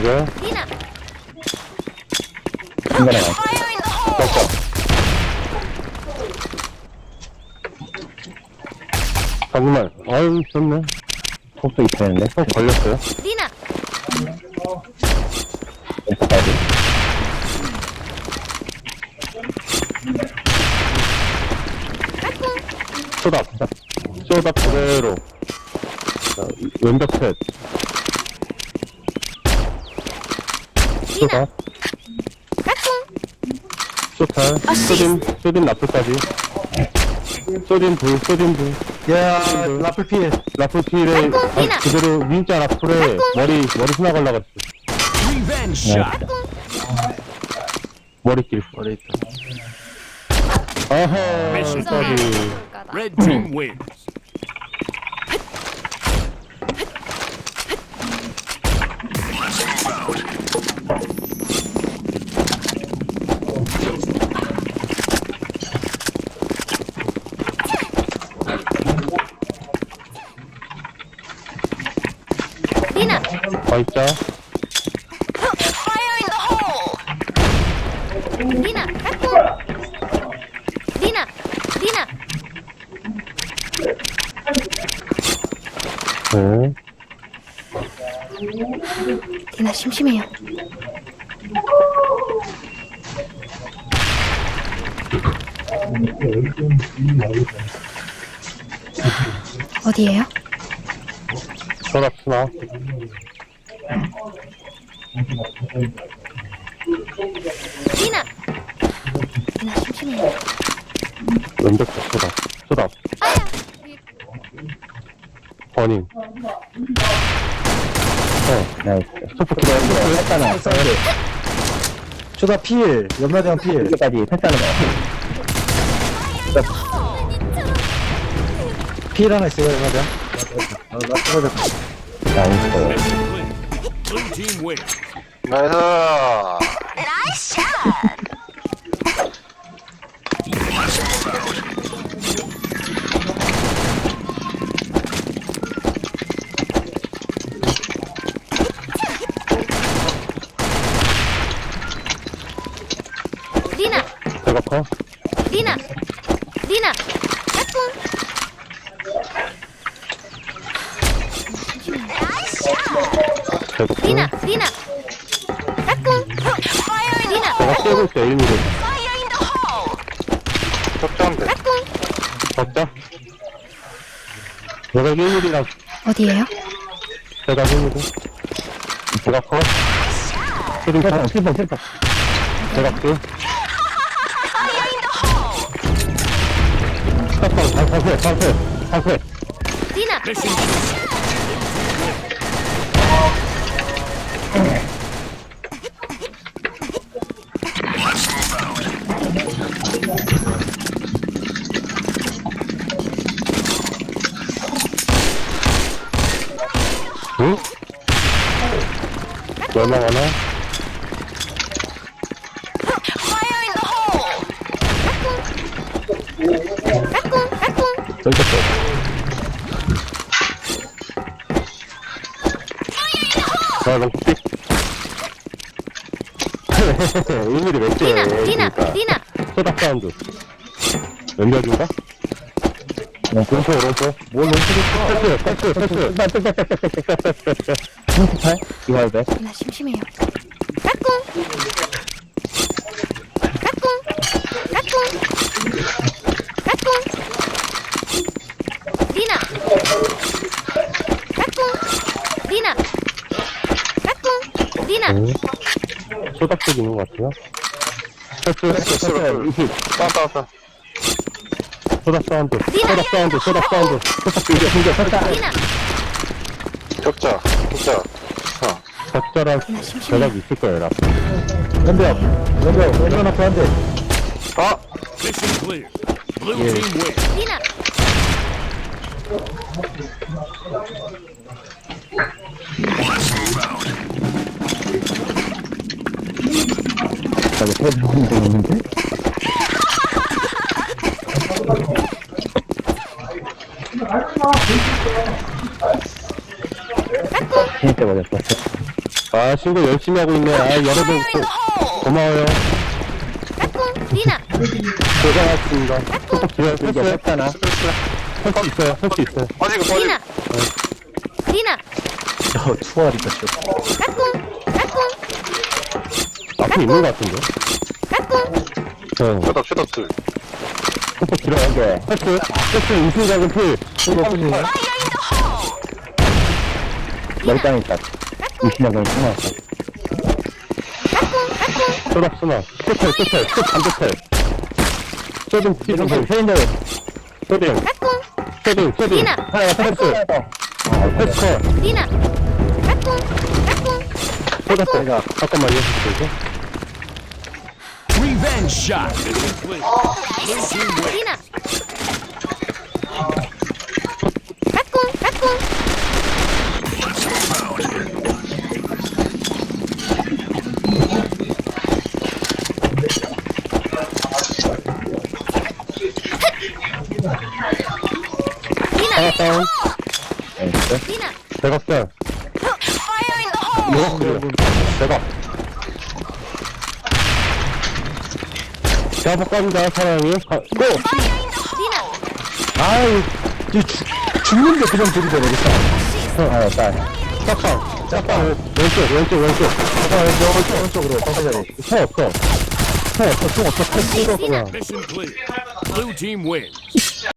디나 중간에 가. 떴다. 잠깐만. 아유, 좋네. 속도 입혀야는데. 형 걸렸어요? 디나 왼쪽까지. 쇼답. 쇼답 그대로. 자, 왼벽 셋. 쇼답. 까꿍 쇼탈. 쇼딘, 쇼딘 라플까지. 쇼딘 불, 쇼딘 불. 야, 라플 피해. 라플 필에 디나. 그대로 윈자 라플에 머리, 머리 걸라갔어. Revenge 네. shot. 머리길. 머리 있다. 아하, 미션 까지. 볼까다 Red team wins. 디나 가있자. 디나 까꿍 디나 디나 네. 디나 심심해요 어디에요? 쇼답 스나. 디나 심심해요 왼벽 셋, 쇼답. 쇼답. 아야 버닝. 어, 나이스. 소프 기다려. 사이드. 쇼다 필. 연마대형 필. 여기까지 패스하는 거. 필 하나 있어요. 어, 나 떨어졌다. 나이스. Mission clear. Blue team wins. 나이스 디나 제가 커. 디나 디나 까꿍 커. 디나 디나 까꿍 디나 제가 떼고 있어, 1mm. 적자인데 까꿍 적자. 제가 1mm랑 어디에요? 제가 1mm. 제가 커. 슬퍼, 슬퍼, 슬퍼. 제가 크. 스탑, 상패, 상패, 상패. 디나 응? 얼마 가나? 까꿍 까꿍 쫄졌어. 아, 너무 삑. 1mm 몇 개? 디나 디나 그러니까. 디나 소닥 사운드. 왼벽인가? 오른쪽, 오른쪽. 뭘 왼쪽이 패스, 패스, 패스. 패스. 38? 이거 해도 돼? 디나 심심해요 까꿍 까꿍 까꿍 까꿍 디나 까꿍 디나 까꿍 응. 소닥 쪽 있는 것 같아요. 패스, 패스, 패스. 20. 왔다 왔다 소닥 사운드. 소닥 사운드, 소닥 사운드. 소닥 이게 숨겨, 소닥. 디나 적자 적자 적절한 대답이 있을 거예요, 라. 연병. 연병. 연병 앞에 한 대. 아 Mission clear. Blue team wins. 디나 저기 패스하는 데 있는데? 진짜 버렸어. 아, 친구 열심히 하고 있네. 아, 여러분, 고, 고마워요. 까꿍 리나 고생하셨습니다. 이제 했어요? 했잖아. 할수 있어요. 할 수 있어요. 빠지고 빠지고 리나 리나 저 투알이다, 저. 까꿍 까꿍 앞에 있는 것 같은데? 까꿍 저, 쇼답 쇼답 둘 조금 길어요. 이게. 패스, 패스, 이승 작은 필. 이거 뿌리네. 멀쩡히 있다. 20명은 끊었어. 까꿍 까꿍 쇼답 쓰나. 쇼텔, 쇼텔, 쇼 반대텔. 쇼딩, 이런 쇼딩, 거 페인들. 쇼딩, 까꿍 쇼딩, 쇼딩. 리나 하나, 패스. 아, 패스 컷. 리나 까꿍 까꿍 쇼답 제가 잠깐만요. 이거. Revenge shot. Clear. Blue team wins. 리나 까꿍 까꿍 리나 다운. 나이스. 리나 대각선. 대각 대각. 대 각 갑니다, 사랑이. 가, 고! 아이, 이 죽, 죽는데 그냥 들이대버렸어. 하나, 딸. 짝방, 짝방. 왼쪽, 왼쪽, 왼쪽. 아, 왼쪽, 오른쪽으로, 깜짝이야. 총 없어. 총 없어, 총 없어. 총 없어. team wins.